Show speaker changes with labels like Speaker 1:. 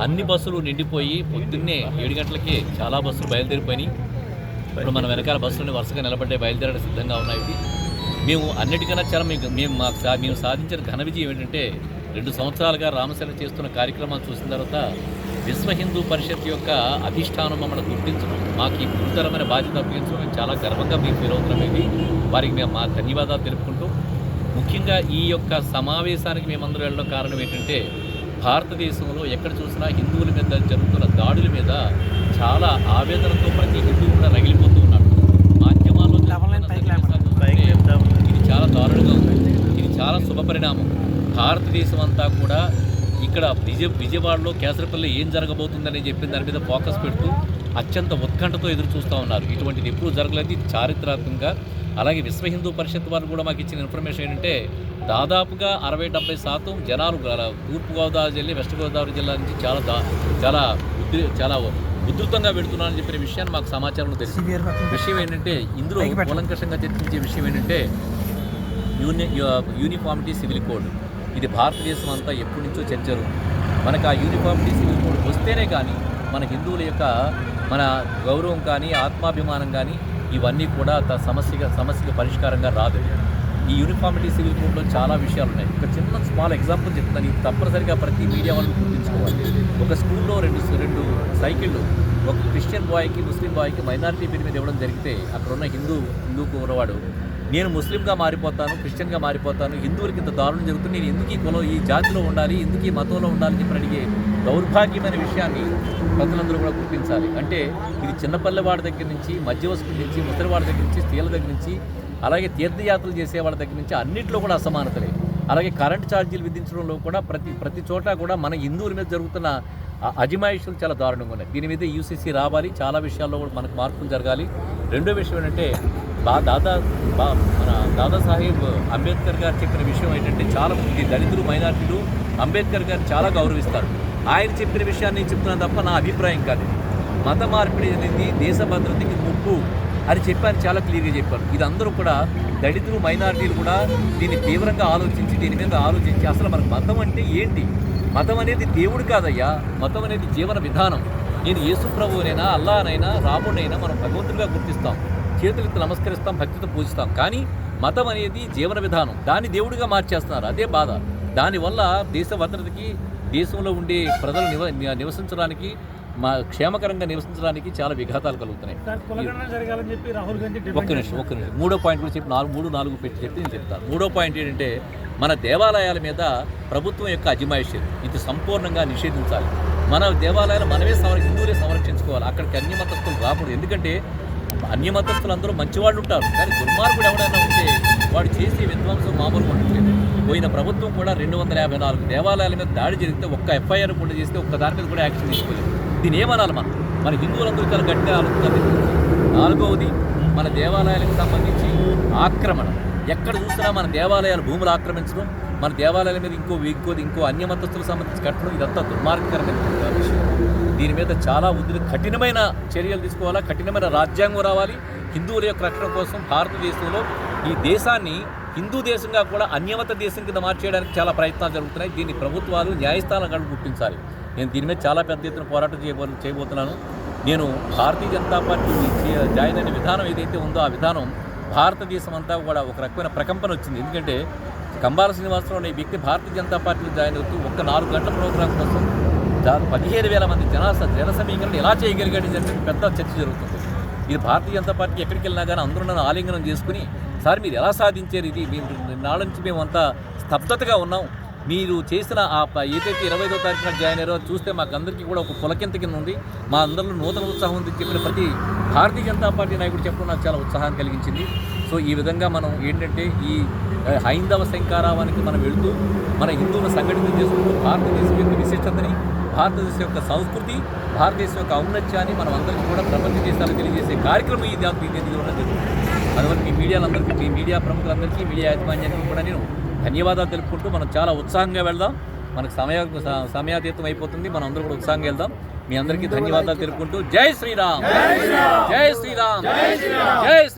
Speaker 1: అన్ని బస్సులు నిండిపోయి పొద్దున్నే ఏడు గంటలకే చాలా బస్సులు బయలుదేరిపోయినాయి. ఇప్పుడు మన వెనకాల బస్సులు వరుసగా నిలబడ్డే బయలుదేరడానికి సిద్ధంగా ఉన్నాయి. మేము అన్నిటికన్నా చాలా మీకు మేము మాకు సా- మేము సాధించిన ఘన విజయం ఏంటంటే రెండు సంవత్సరాలుగా రామసేన చేస్తున్న కార్యక్రమాలు చూసిన తర్వాత విశ్వ హిందూ పరిషత్ యొక్క అధిష్టానం మమ్మల్ని గుర్తించడం మాకు ఈ గురుతరమైన బాధ్యత అప్పగించడం చాలా గర్వంగా మేము ఫీల్ అవుతున్నామేది వారికి మేము మా ధన్యవాదాలు తెలుపుకుంటూ ముఖ్యంగా ఈ యొక్క సమావేశానికి మేమందరూ వెళ్ళడం కారణం ఏంటంటే భారతదేశంలో ఎక్కడ చూసినా హిందువుల మీద జరుగుతున్న దాడుల మీద చాలా ఆవేదనతో ప్రతి హిందువు కూడా రగిలిపోతూ ఉన్నాడు. మాధ్యమాల్లో ఇది చాలా దారుణంగా ఉంది. ఇది చాలా శుభపరిణామం. భారతదేశం అంతా కూడా ఇక్కడ విజయ విజయవాడలో కేసరపల్లి ఏం జరగబోతుందని చెప్పిన దాని మీద ఫోకస్ పెడుతూ అత్యంత ఉత్కంఠతో ఎదురు చూస్తూ ఉన్నారు. ఇటువంటిది ఎప్పుడూ జరగలేదు. ఇది చారిత్రాత్మకంగా. అలాగే విశ్వ హిందూ పరిషత్ వారు కూడా మాకు ఇచ్చిన ఇన్ఫర్మేషన్ ఏంటంటే దాదాపుగా అరవై డెబ్బై శాతం జనాలు తూర్పుగోదావరి జిల్లా వెస్ట్ గోదావరి జిల్లా నుంచి చాలా దా చాలా ఉద్రి చాలా ఉధృతంగా పెడుతున్నారని చెప్పిన విషయాన్ని మాకు సమాచారం తెలుసు. విషయం ఏంటంటే ఇందులో కూలంకషంగా చర్చించే విషయం ఏంటంటే యూని యూనిఫామిటీ సివిల్ కోడ్. ఇది భారతదేశం అంతా ఎప్పటి నుంచో చర్చరు మనకు ఆ యూనిఫామిటీ సివిల్ కోడ్ వస్తేనే కానీ మన హిందువుల యొక్క మన గౌరవం కానీ ఆత్మాభిమానం కానీ ఇవన్నీ కూడా సమస్యగా సమస్యగా పరిష్కారంగా రాదు. ఈ యూనిఫామిటీ సివిల్ కోడ్లో చాలా విషయాలు ఉన్నాయి ఒక చిన్న స్మాల్ ఎగ్జాంపుల్ చెప్తాను ఇది తప్పనిసరిగా ప్రతి మీడియా వాళ్ళు గుర్తుంచుకోవాలి. ఒక స్కూల్లో రెండు రెండు సైకిళ్ళు ఒక క్రిస్టియన్ బాయ్కి ముస్లిం బాయ్కి మైనారిటీ పేరు మీద ఇవ్వడం జరిగితే అక్కడ ఉన్న హిందూ హిందూ ఉన్నవాడు నేను ముస్లింగా మారిపోతాను క్రిస్టియన్గా మారిపోతాను హిందువులకి ఇంత దారుణం జరుగుతుంది నేను ఎందుకు ఈ కులం ఈ జాతిలో ఉండాలి ఎందుకు ఈ మతంలో ఉండాలని చెప్పి అడిగే దౌర్భాగ్యమైన విషయాన్ని ప్రజలందరూ కూడా గుర్తించాలి. అంటే ఇది చిన్నపల్లెవాడి దగ్గర నుంచి మధ్యవస్తుల నుంచి ముసలివాడి దగ్గర నుంచి స్త్రీల దగ్గర నుంచి అలాగే తీర్థయాత్రలు చేసే వాళ్ళ దగ్గర నుంచి అన్నింటిలో కూడా అసమానతలే అలాగే కరెంట్ ఛార్జీలు విధించడంలో కూడా ప్రతి ప్రతి చోట కూడా మన హిందువుల మీద జరుగుతున్న అజమాయిషులు చాలా దారుణంగా ఉన్నాయి. దీని మీద యూసీసీ రావాలి. చాలా విషయాల్లో కూడా మనకు మార్పులు జరగాలి. రెండో విషయం ఏంటంటే బా దాదా బా మన దాదాసాహెబ్ అంబేద్కర్ గారు చెప్పిన విషయం ఏంటంటే చాలా మంది దళితులు మైనార్టీలు అంబేద్కర్ గారిని చాలా గౌరవిస్తారు. ఆయన చెప్పిన విషయాన్ని నేను చెప్తున్నాను తప్ప నా అభిప్రాయం కాదు. మత మార్పిడి అనేది దేశ భద్రతకి ముప్పు. అని చెప్పాను చాలా క్లియర్గా చెప్పారు. ఇది అందరూ కూడా దళితులు మైనారిటీలు కూడా దీన్ని తీవ్రంగా ఆలోచించి దీని మీద ఆలోచించి అసలు మనకు మతం అంటే ఏంటి? మతం అనేది దేవుడు కాదయ్యా. మతం అనేది జీవన విధానం. నేను యేసు ప్రభువునైనా అల్లానైనా రాముడైనా మనం భగవంతుడిగా గుర్తిస్తాం. చేతులకి నమస్కరిస్తాం భక్తితో పూజిస్తాం. కానీ మతం అనేది జీవన విధానం. దాన్ని దేవుడిగా మార్చేస్తున్నారు. అదే బాధ. దానివల్ల దేశ భద్రతకి దేశంలో ఉండే ప్రజలు నివ నివసించడానికి మా క్షేమకరంగా నివసించడానికి చాలా విఘాతాలు కలుగుతున్నాయి. ఒక్క నిమిషం ఒక్క నిమిషం. మూడో పాయింట్ కూడా చెప్పి నాలుగు మూడు నాలుగు పెట్టి చెప్పి నేను చెప్తాను. మూడో పాయింట్ ఏంటంటే మన దేవాలయాల మీద ప్రభుత్వం యొక్క అజమాయిషి. ఇది సంపూర్ణంగా నిషేధించాలి. మన దేవాలయాలు మనమే సంర హిందువులే సంరక్షించుకోవాలి. అక్కడికి అన్య మతస్థులు రాకూడదు. ఎందుకంటే అన్య మతస్థులు అందరూ మంచివాళ్ళు ఉంటారు. కానీ దుర్మార్గుడు ఎవడైనా ఉంటే వాడు చేసే విధ్వంసం మామూలుగా ఉండట్లేదు. పోయిన ప్రభుత్వం కూడా రెండు వందల యాభై నాలుగు దేవాలయాల మీద దాడి జరిగితే ఒక్క ఎఫ్ఐఆర్ కూడా చేస్తే ఒక్క దాని మీద కూడా యాక్షన్ తీసుకోలేదు. దీని ఏమనాలి మనం? మన హిందువులందరూ చాలా గట్టిగా ఆలోచించాలి నాలుగవది మన దేవాలయాలకు సంబంధించి ఆక్రమణ. ఎక్కడ చూసినా మన దేవాలయాలు భూములు ఆక్రమించడం మన దేవాలయాల మీద ఇంకో ఇంకోది ఇంకో అన్య మతస్థులకు సంబంధించి కట్టడం ఇదంతా దుర్మార్గకరమైన విషయం. దీని మీద చాలా ఉద్రి కఠినమైన చర్యలు తీసుకోవాలా? కఠినమైన రాజ్యాంగం రావాలి. హిందువుల యొక్క రక్షణ కోసం భారతదేశంలో ఈ దేశాన్ని హిందూ దేశంగా కూడా అన్యమత దేశం కింద మార్చేయడానికి చాలా ప్రయత్నాలు జరుగుతున్నాయి. దీన్ని ప్రభుత్వాలు న్యాయస్థానాలు గుర్తించాలి నేను దీని మీద చాలా పెద్ద ఎత్తున పోరాటం చేయబో చేయబోతున్నాను. నేను భారతీయ జనతా పార్టీ జాయిన్ అయిన విధానం ఏదైతే ఉందో ఆ విధానం భారతదేశం అంతా కూడా ఒక రకమైన ప్రకంపన వచ్చింది. ఎందుకంటే కంబాల శ్రీనివాసరావు అనే వ్యక్తి భారతీయ జనతా పార్టీలో జాయిన్ అవుతూ ఒక్క నాలుగు గంటల ప్రోగ్రాం కోసం దా- పదిహేను వేల మంది జనాస జన సమీకరణ ఎలా చేయగలిగాడు చెప్పి పెద్ద చర్చ జరుగుతుంది. ఇది భారతీయ జనతా పార్టీ ఎక్కడికి వెళ్ళినా కానీ అందరూ నన్ను ఆలింగనం చేసుకుని సార్ మీరు ఎలా సాధించారు ఇది? మేము నాళ్ళ నుంచి మేము అంతా స్తబ్దతగా ఉన్నాం. మీరు చేసిన ఆ ఏదైతే ఇరవై ఐదో తారీఖున జాయిన్ అయ్యారో చూస్తే మాకు అందరికీ కూడా ఒక పులకింత కింద ఉంది. మా అందరిలో నూతన ఉత్సాహం ఉంది చెప్పిన ప్రతి భారతీయ జనతా పార్టీ నాయకుడు చెప్పడం నాకు చాలా ఉత్సాహం కలిగించింది. సో ఈ విధంగా మనం ఏంటంటే ఈ హైందవ శంకారావానికి మనం వెళుతూ మన హిందువులను సంఘటితం చేసుకుంటూ భారతదేశం యొక్క విశిష్టతని భారతదేశం యొక్క సంస్కృతి భారతదేశం యొక్క ఔన్నత్యాన్ని మనం అందరికీ కూడా ప్రపంచ దేశాలకు తెలియజేసే కార్యక్రమం ఇది ఇది జరుగుతుంది. అందువల్ల మీ మీడియాలందరికీ మీ మీడియా ప్రముఖులందరికీ మీడియా యాజమాన్యానికి కూడా నేను ధన్యవాదాలు తెలుపుకుంటూ మనం చాలా ఉత్సాహంగా వెళ్దాం. మనకు సమయ సమయాతీతం అయిపోతుంది. మనం అందరూ కూడా ఉత్సాహంగా వెళ్దాం. మీ అందరికీ ధన్యవాదాలు తెలుపుకుంటూ జై శ్రీరామ్. జై శ్రీరామ్. జై శ్రీ-